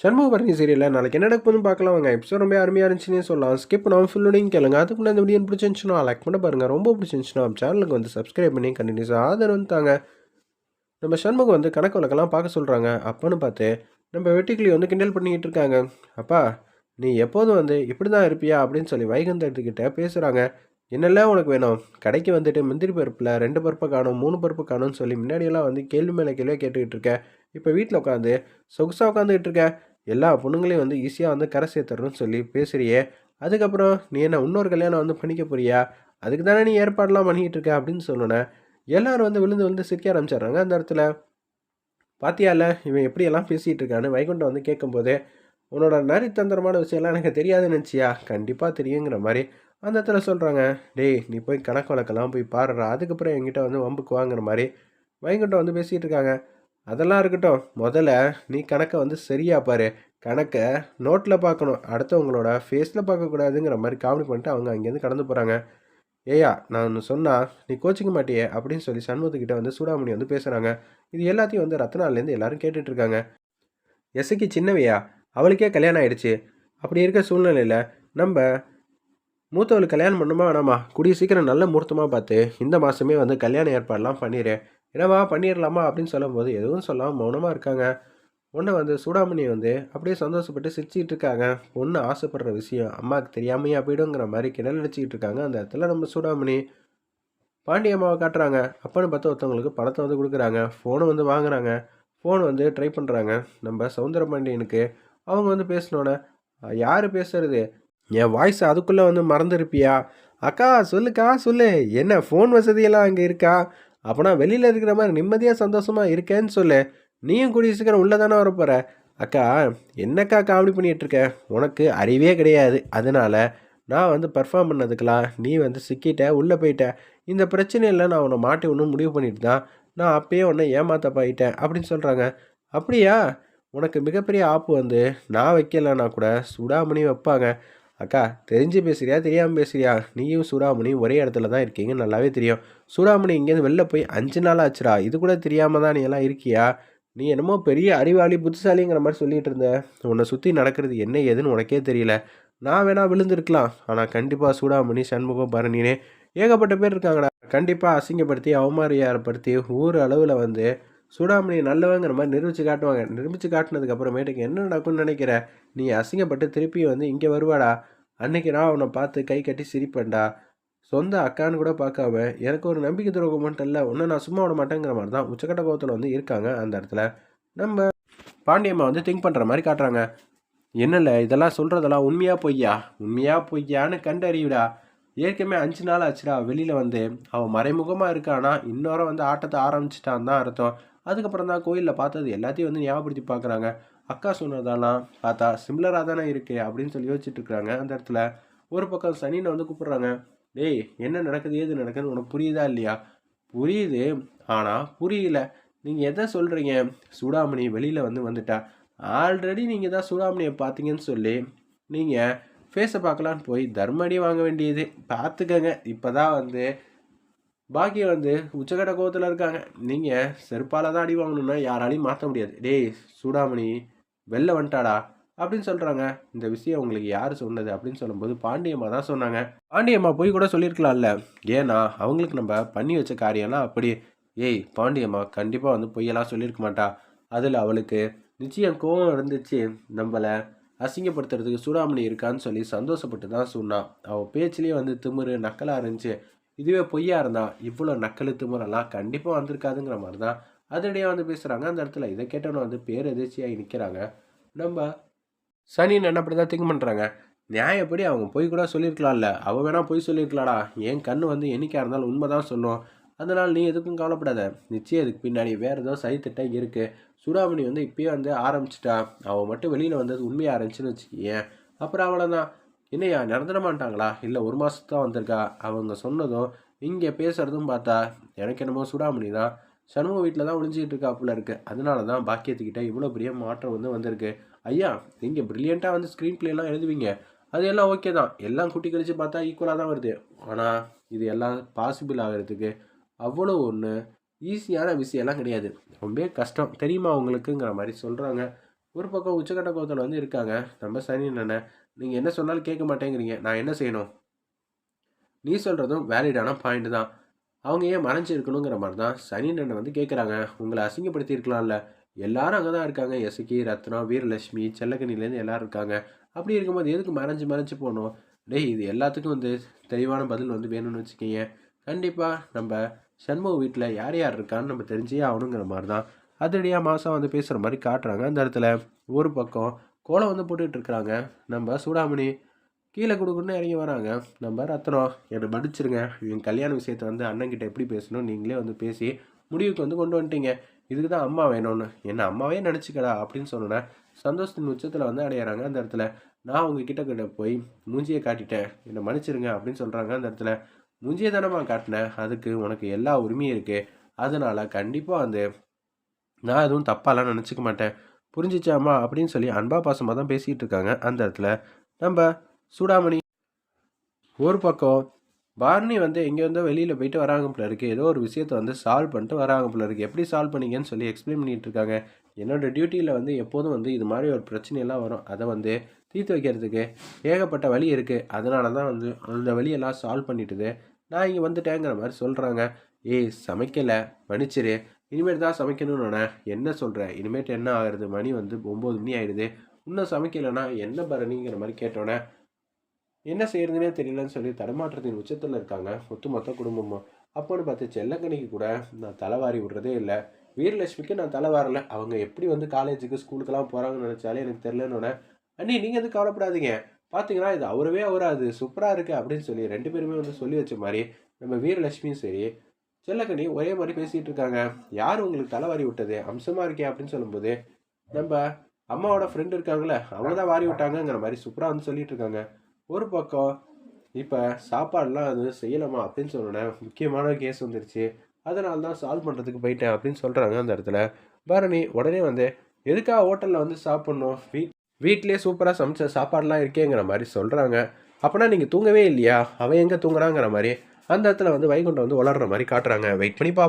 சண்முகபரணி சீரியலில் நாளைக்கு என்ன நடக்குதுன்னு பார்க்கலாம் வாங்க. எபிசோட் ரொம்ப அருமையாக இருந்துச்சுன்னே சொல்லலாம். ஸ்கிப் பண்ணாமல் ஃபுல்லோடையும் கேளுங்க. அதுக்கு முன்னாடி இந்த வீடியோ பிடிச்சிருந்துச்சுன்னா லைக் பண்ண பாருங்கள் ரொம்ப பிடிச்சிருந்துச்சுன்னா சேனலுக்கு வந்து சப்ஸ்கிரைப் பண்ணி கண்டினியூஸாக ஆதரவு தாங்க. நம்ம சண்முகம் வந்து கணக்கு வழக்கெல்லாம் பார்க்க சொல்கிறாங்க அப்போன்னு பார்த்து நம்ம வெட்டிக்கிளி வந்து கிண்டல் பண்ணிக்கிட்டு இருக்காங்க. அப்பா நீ எப்போதும் வந்து இப்படி தான் இருப்பியா அப்படின்னு சொல்லி வைகந்தத்துக்கிட்ட பேசுகிறாங்க என்னெல்லாம் உனக்கு வேணும்? கடைக்கு வந்துட்டு முந்திரி பருப்பில் ரெண்டு பருப்பை காணும் மூணு பருப்பு காணும்னு சொல்லி முன்னாடியெல்லாம் வந்து கேள்வி மேலே கேள்வியாக கேட்டுக்கிட்டு இருக்க. இப்போ வீட்டில் உட்காந்து சொகுசாக உட்காந்துக்கிட்டு இருக்கேன் எல்லா பொண்ணுங்களையும் வந்து ஈஸியாக வந்து கரை சேர்த்துறணும்னு சொல்லி பேசுகிறியே அதுக்கப்புறம் நீ என்ன இன்னொரு கல்யாணம் வந்து பண்ணிக்க போறியா? அதுக்கு தானே நீ ஏற்பாடெலாம் பண்ணிக்கிட்டு இருக்க? அப்படின்னு சொன்னோன்னே எல்லோரும் வந்து விழுந்து வந்து சிரிக்க ஆரம்பிச்சிடுறாங்க. அந்த இடத்துல பாத்தியால இவன் எப்படியெல்லாம் பேசிகிட்டு இருக்கான்னு? வைகுண்டம் வந்து கேட்கும்போது உன்னோட நரித்தந்திரமான விஷயம்லாம் எனக்கு தெரியாதுன்னு நினச்சியா? கண்டிப்பாக தெரியுங்கிற மாதிரி. அந்த இடத்துல சொல்கிறாங்க டேய் நீ போய் கணக்கு வழக்கெல்லாம் போய் பாடுறா அதுக்கப்புறம் என்கிட்ட வந்து வம்புக்கு வாங்குற மாதிரி. வைகுண்டம் வந்து பேசிகிட்டு இருக்காங்க. அதெல்லாம் இருக்கட்டும். முதல்ல நீ கணக்கை வந்து சரியா பாரு. கணக்கை நோட்டில் பார்க்கணும். அடுத்தவங்களோட ஃபேஸில் பார்க்கக்கூடாதுங்கிற மாதிரி காமெடி பண்ணிட்டு அவங்க அங்கேருந்து கடந்து போகிறாங்க ஏயா நான் ஒன்று சொன்னால் நீ கோச்சிக்க மாட்டியே அப்படின்னு சொல்லி சண்முகத்துக்கிட்ட வந்து சூடாமணி வந்து பேசுகிறாங்க இது எல்லாத்தையும் வந்து ரத்னாலேருந்து எல்லாரும் கேட்டுட்ருக்காங்க இருக்காங்க. சின்னவையா? அவளுக்கே கல்யாணம் ஆயிடுச்சு. அப்படி இருக்க சூழ்நிலையில் நம்ம மூத்தவளுக்கு கல்யாணம் பண்ணுமா வேணாமா? கூடிய சீக்கிரம் நல்ல முகூர்த்தமாக பார்த்து இந்த மாதமே வந்து கல்யாண ஏற்பாடெலாம் பண்ணிடு என்னவா பண்ணிடலாமா அப்படின்னு சொல்லும்போது எதுவும் சொல்லாமல் மௌனமாக இருக்காங்க. பொண்ணை வந்து சூடாமணி வந்து அப்படியே சந்தோஷப்பட்டு சிரிச்சிட்டு இருக்காங்க. பொண்ணு ஆசைப்படுற விஷயம் அம்மாவுக்கு தெரியாமையா போயிடுங்கிற மாதிரி கிணல் அடிச்சிக்கிட்டு இருக்காங்க. அந்த இடத்துல நம்ம சூடாமணி. பாண்டியம்மாவை காட்டுறாங்க. அப்பன்னு பார்த்து ஒருத்தவங்களுக்கு பணத்தை வந்து கொடுக்குறாங்க. ஃபோனை வந்து வாங்குறாங்க. ஃபோன் வந்து ட்ரை பண்ணுறாங்க நம்ம சவுந்தர பாண்டியனுக்கு அவங்க வந்து பேசினோன்னே யார் பேசுறது? என் வாய்ஸ் அதுக்குள்ளே வந்து மறந்துருப்பியா? அக்கா சொல்லுக்கா சொல்லு. என்ன ஃபோன் வசதியெல்லாம் அங்கே இருக்கா? அப்போனா வெளியில் இருக்கிற மாதிரி நிம்மதியாக சந்தோஷமாக இருக்கேன்னு சொல்லு. நீயும் கூடிய சீக்கிரம் உள்ளே தானே வரப்போகிற அக்கா என்னக்கா காமெடி பண்ணிகிட்டு இருக்க? உனக்கு அறிவே கிடையாது. அதனால் நான் வந்து பர்ஃபார்ம் பண்ணதுக்கெலாம் நீ வந்து சிக்கிட்ட உள்ளே போயிட்ட. இந்த பிரச்சனையில் நான் உன்னை மாட்டி ஒன்றும் முடிவு பண்ணிட்டு தான் நான் அப்பயே உன்னை ஏமாத்த போயிட்டேன் அப்படின்னு சொல்கிறாங்க அப்படியா? உனக்கு மிகப்பெரிய ஆப்பு வந்து நான் வைக்கலன்னா கூட சுடாமணி வைப்பாங்க. அக்கா தெரிஞ்சு பேசுகிறியா தெரியாமல் பேசுறியா? நீயும் சூடாமணியும் ஒரே இடத்துல தான் இருக்கீங்க. நல்லாவே தெரியும். சூடாமணி இங்கேருந்து வெளில போய் அஞ்சு நாள் ஆச்சுடா. இது கூட தெரியாமல் தான் நீ எல்லாம் இருக்கியா? நீ என்னமோ பெரிய அறிவாளி புத்திசாலிங்கிற மாதிரி சொல்லிகிட்டு இருந்த. உன்னை சுற்றி நடக்கிறது என்ன ஏதுன்னு உனக்கே தெரியல. நான் வேணா விழுந்திருக்கலாம். ஆனால் கண்டிப்பாக சூடாமணி சண்முகம் பரணினே ஏகப்பட்ட பேர் இருக்காங்கடா. கண்டிப்பாக அசிங்கப்படுத்தி அவமாரியாரப்படுத்தி ஊர் அளவில் வந்து சூடாமணி நல்லவங்கிற மாதிரி நிரூபித்து காட்டுவாங்க. நிரூபித்து காட்டினதுக்கு அப்புறமேட்டுக்கு என்ன நடக்கும்னு நினைக்கிற? நீ அசிங்கப்பட்டு திருப்பி வந்து இங்கே வருவாடா. அன்னைக்கு நான் அவனை பார்த்து கை கட்டி சிரிப்பேன்டா. சொந்த அக்கான்னு கூட பார்க்காம எனக்கு ஒரு நம்பிக்கை துரோகம் மட்டும் இல்லை ஒன்றும் நான் சும்மா விட மாட்டேங்கிற மாதிரி தான் உச்சக்கட்ட கோவத்தில் வந்து இருக்காங்க அந்த இடத்துல. நம்ம பாண்டியம்மா வந்து திங்க் பண்ணுற மாதிரி காட்டுறாங்க. என்னல்ல இதெல்லாம் சொல்கிறதெல்லாம் உண்மையாக பொய்யா? உண்மையாக பொய்யான்னு கண்டறியுடா. ஏற்கனவே அஞ்சு நாள் ஆச்சுடா வெளியில் வந்து. அவன் மறைமுகமாக இருக்கானா? இன்னொரு வந்து ஆட்டத்தை ஆரம்பிச்சிட்டான் தான் அர்த்தம். அதுக்கப்புறம் தான் கோயிலில் பார்த்தது எல்லாத்தையும் வந்து ஞாபகப்படுத்தி பார்க்குறாங்க. அக்கா சொன்னதெல்லாம் பார்த்தா சிம்லராக தானே இருக்கு அப்படின்னு சொல்லி யோசிச்சுட்டு இருக்கிறாங்க. அந்த இடத்துல ஒரு பக்கம் சனினை வந்து கூப்பிட்றாங்க. டேய் என்ன நடக்குது? ஏது நடக்குதுன்னு உனக்கு புரியுதா இல்லையா? புரியுது. ஆனால் புரியல. நீங்கள் எதை சொல்கிறீங்க சூடாமணி வெளியில் வந்து வந்துட்டா. ஆல்ரெடி நீங்கள் தான் சூடாமணியை பார்த்தீங்கன்னு சொல்லி நீங்கள் ஃபேஸை பார்க்கலான்னு போய் தர்மடி வாங்க வேண்டியது. பார்த்துக்கங்க. இப்போ தான் வந்து பாக்கி வந்து உச்சக்கட்ட கோவத்தில் இருக்காங்க. நீங்கள் செருப்பால் தான் அடி வாங்கணும்னா யாராலையும் மாற்ற முடியாது. டேய் சூடாமணி வெளில வந்துட்டாடா அப்படின்னு சொல்கிறாங்க இந்த விஷயம் உங்களுக்கு யார் சொன்னது அப்படின்னு சொல்லும்போது பாண்டியம்மா தான் சொன்னாங்க. பாண்டியம்மா போய் கூட சொல்லியிருக்கலாம்ல. ஏன்னா அவங்களுக்கு நம்ம பண்ணி வச்ச காரியம்லாம் அப்படி. ஏய் பாண்டியம்மா கண்டிப்பாக வந்து பொய்யெல்லாம் சொல்லியிருக்க மாட்டா. அதில் அவளுக்கு நிச்சயம் கோவம் இருந்துச்சு. நம்மளை அசிங்கப்படுத்துறதுக்கு சூடாமணி இருக்கான்னு சொல்லி சந்தோஷப்பட்டு தான் சொன்னான் அவள் பேச்சிலேயே வந்து திமிரு நக்கலாக இருந்துச்சு. இதுவே பொய்யா இருந்தா இவ்வளோ நக்கலுத்து முறைலாம் கண்டிப்பாக வந்திருக்காதுங்கிற மாதிரி தான் அதனிடையே வந்து பேசுகிறாங்க அந்த இடத்துல இதை கேட்டவன வந்து பேர் எதிர்ச்சியாக நிற்கிறாங்க நம்ம சனின்னு என்ன அப்படி தான் திங்க் பண்ணுறாங்க நியாயப்படி அவங்க போய் கூட சொல்லியிருக்கலாம்ல அவள் வேணால் போய் சொல்லியிருக்கலாடா என் கண் வந்து என்றைக்காக இருந்தாலும் உண்மை தான் சொல்லும் அதனால் நீ எதுக்கும் கவலைப்படாத. நிச்சயம் இதுக்கு பின்னாடி வேறு ஏதோ சதித்திட்டம் இருக்குது சுடாமணி வந்து இப்பயே வந்து ஆரம்பிச்சிட்டா. அவள் மட்டும் வெளியில் வந்தது உண்மையாக ஆரம்பிச்சுன்னு வச்சுக்கேன் அப்புறம் அவ்வளோதான் தான் என்னையா நிரந்தர மாட்டாங்களா இல்லை ஒரு மாதத்து தான் வந்திருக்கா? அவங்க சொன்னதும் இங்கே பேசுகிறதும் பார்த்தா எனக்கு என்னமோ சுடாமணி தான் சண்முக வீட்டில் தான் ஒளிஞ்சிக்கிட்டு இருக்காப்புல இருக்குது அதனால தான் பாக்கியத்துக்கிட்ட இவ்வளோ பெரிய மாற்றம் வந்து வந்திருக்கு. ஐயா நீங்கள் ப்ரில்லியண்ட்டாக வந்து ஸ்க்ரீன் பிளேலாம் எழுதுவீங்க. அது எல்லாம் ஓகே தான். எல்லாம் குட்டி கழிச்சு பார்த்தா ஈக்குவலாக தான் வருது. ஆனால் இது எல்லாம் பாசிபிள் ஆகிறதுக்கு அவ்வளோ ஒன்று ஈஸியான விஷயம்லாம் கிடையாது. ரொம்ப கஷ்டம். தெரியுமா உங்களுக்குங்கிற மாதிரி சொல்கிறாங்க ஒரு பக்கம் உச்சக்கட்ட கோவத்தில் வந்து இருக்காங்க. நம்ம சனி அண்ணன் நீங்கள் என்ன சொன்னாலும் கேட்க மாட்டேங்கிறீங்க. நான் என்ன செய்யணும்? நீ சொல்கிறதும் வேலிடான பாயிண்ட் தான். அவங்க ஏன் மறைஞ்சு இருக்கணுங்கிற மாதிரி தான் சனி அண்ணன் வந்து கேட்குறாங்க. உங்களை அசிங்கப்படுத்தி இருக்கலாம்ல. எல்லாரும் அங்கே தான் இருக்காங்க. எசுக்கி ரத்னா வீரலட்சுமி செல்லக்கனிலேருந்து எல்லாரும் இருக்காங்க. அப்படி இருக்கும்போது எதுக்கு மறைஞ்சு மறைஞ்சு போகணும்? டேய் இது எல்லாத்துக்கும் வந்து தெளிவான பதில் வந்து வேணும்னு வச்சுக்கோங்க கண்டிப்பாக நம்ம சண்முக வீட்டில் யார் யார் இருக்கான்னு நம்ம தெரிஞ்சே ஆகணுங்கிற மாதிரி தான். அதிரடியாக மாதம் வந்து பேசுகிற மாதிரி காட்டுறாங்க அந்த இடத்துல. ஒரு பக்கம் கோலம் வந்து போட்டுக்கிட்டு இருக்கிறாங்க. நம்ம சூடாமணி கீழே கொடுக்குன்னு இறங்கி வராங்க. நம்ம ரத்னம் என்னை மன்னிச்சிருங்க. இவங்க கல்யாண விஷயத்தை வந்து அண்ணன்கிட்ட எப்படி பேசணும்? நீங்களே வந்து பேசி முடிவுக்கு வந்து கொண்டு வந்துட்டீங்க. இதுக்கு தான் அம்மா வேணும்னு. என்ன அம்மாவே நினச்சிக்கடா அப்படின்னு சொன்னேன் சந்தோஷத்தின் உச்சத்தில் வந்து அடையிறாங்க அந்த இடத்துல. நான் உங்ககிட்ட கிட்ட போய் மூஞ்சியை காட்டிட்டேன். என்னை மன்னிச்சிருங்க அப்படின்னு சொல்கிறாங்க அந்த இடத்துல. மூஞ்சியை தானம்மா காட்டினேன் அதுக்கு உனக்கு எல்லா உரிமையும் இருக்குது அதனால் கண்டிப்பாக வந்து நான் எதுவும் தப்பாலாம் நினச்சிக்க மாட்டேன். புரிஞ்சிச்சாமா அப்படின்னு சொல்லி அன்பா பாசமாக தான் பேசிகிட்டு இருக்காங்க. அந்த இடத்துல நம்ம சூடாமணி ஒரு பக்கம் பார்னி வந்து எங்கேருந்தோ வெளியில் போயிட்டு வராங்க போல இருக்கு. ஏதோ ஒரு விஷயத்தை வந்து சால்வ் பண்ணிட்டு வராங்க போல இருக்கு. எப்படி சால்வ் பண்ணீங்கன்னு சொல்லி எக்ஸ்பிளைன் பண்ணிட்டு இருக்காங்க. என்னோட டியூட்டியில் வந்து எப்போதும் வந்து இது மாதிரி ஒரு பிரச்சனையெல்லாம் வரும். அதை வந்து தீர்த்து வைக்கிறதுக்கு ஏகப்பட்ட வழி இருக்குது அதனால தான் வந்து அந்த வழியெல்லாம் சால்வ் பண்ணிட்டுது. நான் இங்கே வந்துட்டேங்கிற மாதிரி சொல்கிறாங்க ஏய் சமைக்கலை மன்னிச்சிரு. இனிமேல் தான் சமைக்கணும்னு என்ன சொல்கிறேன் இனிமேட்டு என்ன ஆகுறது மணி வந்து ஒம்பது மணி ஆயிடுது. இன்னும் சமைக்கலைன்னா என்ன பரணிங்கிற மாதிரி கேட்டோன்னே என்ன செய்யறதுனே தெரியலன்னு சொல்லி தடுமாற்றத்தின் உச்சத்தில் இருக்காங்க. ஒட்டுமொத்த குடும்பமும். அப்போன்னு பார்த்து செல்லக்கணிக்கு கூட நான் தலைவாரி விடுறதே இல்லை. வீரலட்சுமிக்கு நான் தலை வரல. அவங்க எப்படி வந்து காலேஜுக்கு ஸ்கூலுக்கெல்லாம் போகிறாங்கன்னு நினச்சாலே எனக்கு தெரிலன்னு அண்ணி நீங்கள் எதுவும் கவலைப்படாதீங்க. பார்த்தீங்கன்னா இது அவரவே அவராது. சூப்பராக இருக்குது அப்படின்னு சொல்லி ரெண்டு பேருமே வந்து சொல்லி வச்ச மாதிரி நம்ம வீரலட்சுமியும் சரி செல்லக்கணி ஒரே மாதிரி பேசிகிட்டு இருக்காங்க யார் உங்களுக்கு தலைவாரி விட்டது? அம்சமாக இருக்கே அப்படின்னு சொல்லும்போது நம்ம அம்மாவோட ஃப்ரெண்டு இருக்காங்களே அவங்க தான் வாரி விட்டாங்கங்கிற மாதிரி சூப்பராக வந்து சொல்லிட்டு இருக்காங்க ஒரு பக்கம் இப்போ சாப்பாடுலாம் அது செய்யலாமா அப்படின்னு சொன்னேன் முக்கியமான கேஸ் வந்துருச்சு. அதனால தான் சால்வ் பண்ணுறதுக்கு போயிட்டேன் அப்படின்னு சொல்கிறாங்க அந்த இடத்துல. பரணி உடனே வந்து எதுக்காக ஹோட்டலில் வந்து சாப்பிட்ணும்? வீட் வீட்லேயே சூப்பராக சமைச்ச சாப்பாடுலாம் இருக்கேங்கிற மாதிரி சொல்கிறாங்க அப்போனா நீங்கள் தூங்கவே இல்லையா? அவன் எங்கே தூங்குறாங்கிற மாதிரி அந்த இடத்துல வந்து வைகுண்டம் வந்து வளர்ற மாதிரி காட்டுறாங்க. வெயிட் பண்ணி பார்ப்போம்